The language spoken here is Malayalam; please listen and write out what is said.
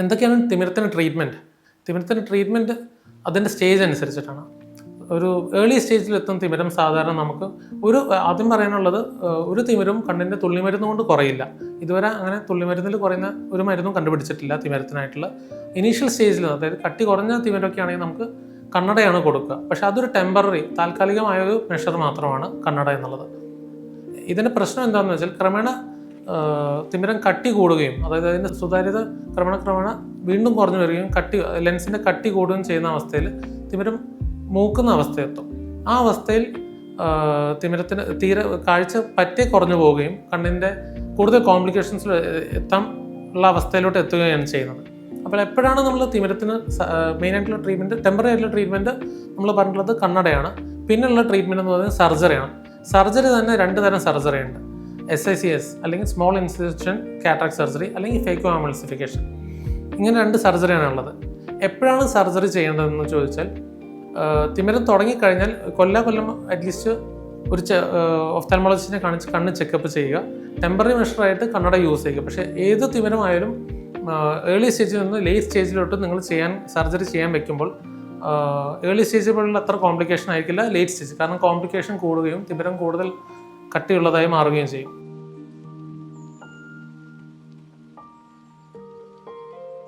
എന്തൊക്കെയാണ് തിമിരത്തിന് ട്രീറ്റ്മെന്റ് തിമിരത്തിന് ട്രീറ്റ്മെന്റ് അതിന്റെ സ്റ്റേജ് അനുസരിച്ചിട്ടാണ്. ഒരു ഏർലി സ്റ്റേജിൽ എത്തുന്ന തിമിരം സാധാരണ നമുക്ക്. ഒരു ആദ്യം പറയാനുള്ളത് ഒരു തിമിരും കണ്ണിന്റെ തുള്ളിമരുന്ന് കൊണ്ട് കുറയില്ല. ഇതുവരെ അങ്ങനെ തുള്ളിമരുന്നിൽ കുറയുന്ന ഒരു മരുന്നും കണ്ടുപിടിച്ചിട്ടില്ല തിമിരത്തിനായിട്ടുള്ള. ഇനീഷ്യൽ സ്റ്റേജിൽ അതായത് കട്ടി കുറഞ്ഞ തിമിരമൊക്കെ ആണെങ്കിൽ നമുക്ക് കണ്ണടയാണ് കൊടുക്കുക. പക്ഷെ അതൊരു ടെമ്പററി താൽക്കാലികമായ ഒരു മെഷർ മാത്രമാണ് കണ്ണട എന്നുള്ളത്. ഇതിന്റെ പ്രശ്നം എന്താണെന്ന് വെച്ചാൽ ക്രമേണ തിമിരം കട്ടി കൂടുകയും അതായത് അതിന്റെ സുതാര്യത ക്രമേണ ക്രമേണ വീണ്ടും കുറഞ്ഞു വരികയും കട്ടി ലെൻസിന്റെ കട്ടി കൂടുകയും ചെയ്യുന്ന അവസ്ഥയിൽ തിമിരം മൂക്കുന്ന അവസ്ഥയെത്തും. ആ അവസ്ഥയിൽ തിമിരത്തിന് തീരെ കാഴ്ച പറ്റേ കുറഞ്ഞു പോവുകയും കണ്ണിന്റെ കൂടുതൽ കോംപ്ലിക്കേഷൻസിൽ എത്താൻ ഉള്ള അവസ്ഥയിലോട്ട് എത്തുകയാണ് ചെയ്യുന്നത്. അപ്പോൾ എപ്പോഴാണ് നമ്മൾ തിമിരത്തിന് മെയിനായിട്ടുള്ള ട്രീറ്റ്മെന്റ് ടെമ്പററി ആയിട്ടുള്ള ട്രീറ്റ്മെന്റ് നമ്മൾ പറഞ്ഞിട്ടുള്ളത് കണ്ണടയാണ്. പിന്നെയുള്ള ട്രീറ്റ്മെന്റ് എന്ന് പറയുന്നത് സർജറിയാണ് സർജറി തന്നെ രണ്ട് തരം സർജറി ഉണ്ട്. എസ് ഐ സി എസ് അല്ലെങ്കിൽ സ്മോൾ ഇൻസിഷൻ കാറ്റാക് സർജറി അല്ലെങ്കിൽ ഫേക്കോ ആമൾസിഫിക്കേഷൻ ഇങ്ങനെ രണ്ട് സർജറിയാണ് ഉള്ളത്. എപ്പോഴാണ് സർജറി ചെയ്യേണ്ടതെന്ന് ചോദിച്ചാൽ തിമരം തുടങ്ങിക്കഴിഞ്ഞാൽ കൊല്ല കൊല്ലം അറ്റ്ലീസ്റ്റ് ഒരു ഒഫ്താൽമോളജിസ്റ്റിനെ കാണിച്ച് കണ്ണ് ചെക്കപ്പ് ചെയ്യുക. ടെമ്പററി മെഷറായിട്ട് കണ്ണട യൂസ് ചെയ്യുക. പക്ഷേ ഏത് തിമിരമായാലും ഏർലി സ്റ്റേജിൽ നിന്ന് ലേറ്റ് സ്റ്റേജിലോട്ട് നിങ്ങൾ ചെയ്യാൻ സർജറി ചെയ്യാൻ വെക്കുമ്പോൾ ഏർലി സ്റ്റേജിലുള്ള അത്ര കോംപ്ലിക്കേഷൻ ആയിരിക്കില്ല ലേറ്റ് സ്റ്റേജ് കാരണം കോംപ്ലിക്കേഷൻ കൂടുകയും തിമിരം കൂടുതൽ കട്ടിയുള്ളതായി മാറുകയും ചെയ്യും.